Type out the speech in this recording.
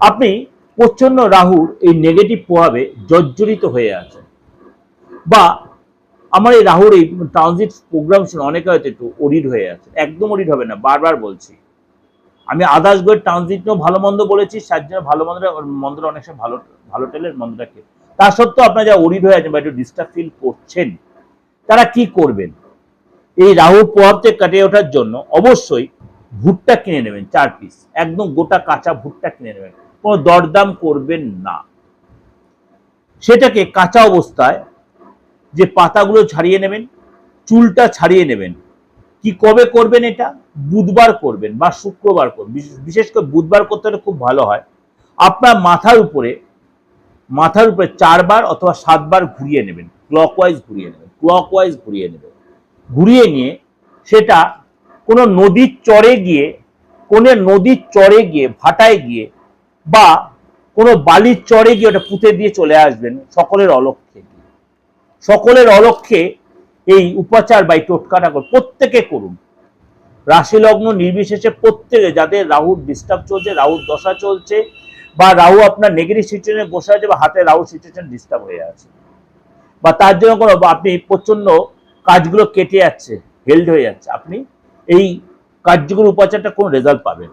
আপনি প্রচণ্ড রাহুর এই নেগেটিভ প্রভাবে জর্জরিত হয়ে আছেন। বা আমার এই রাহুর এই ট্রানজিট প্রোগ্রাম শুনে অনেকে হয়তো একটু অডিট হয়ে আছে একদম অডিট হবে না, বারবার বলছি। আমি আদার্স গোয়ের ট্রানজিট নিয়েও ভালো মন্দ বলেছি তার জন্য ভালো মন্দটা মন্দটা অনেক সময় ভালো ভালো টেলের মন্দটা খেয়ে তা সত্ত্বেও আপনার যা অডিট হয়ে আছেন বা একটু ডিস্টার্ব ফিল করছেন, তারা কি করবেন? এই রাহুর প্রভাব থেকে কাটিয়ে ওঠার জন্য অবশ্যই ভুট্টা কিনে নেবেন, চার পিস একদম গোটা কাঁচা ভুট্টা কিনে নেবেন। কোনো দরদাম করবেন না। সেটাকে কাঁচা অবস্থায় যে পাতাগুলো ছাড়িয়ে নেবেন, চুলটা ছাড়িয়ে নেবেন, কি কবে করবেন এটা? বুধবার করবেন বা শুক্রবার করবেন। বিশেষ- করে বুধবার করতে হলে খুব ভালো হয়। আপনার মাথার উপরে মাথার উপরে চারবার অথবা সাতবার ঘুরিয়ে নেবেন ক্লকওয়াইজ ঘুরিয়ে নেবেন ক্লকওয়াইজ ঘুরিয়ে নেবেন। ঘুরিয়ে নিয়ে সেটা কোনো নদীর চরে গিয়ে কোনো নদীর চরে গিয়ে, ভাটায় গিয়ে বা কোনো বালির চরে গিয়ে ওটা পুঁতে দিয়ে চলে আসবেন সকলের অলক্ষ্যে সকলের অলক্ষ্যে এই উপাচার বা এই টোটকাটা করুন প্রত্যেকে করুন। রাশি লগ্ন নির্বিশেষে প্রত্যেকে, যাদের রাহুর ডিস্টার্ব চলছে, রাহুর দশা চলছে, বা রাহু আপনার নেগেটিভ সিচুয়েশনে বসে আছে বা হাতে রাহু সিচুয়েশন ডিস্টার্ব হয়ে আছে। বা তার জন্য কোনো আপনি প্রচণ্ড কাজগুলো কেটে যাচ্ছে হেল্ড হয়ে যাচ্ছে। আপনি এই কার্যকর উপাচারটা কোনো রেজাল্ট পাবেন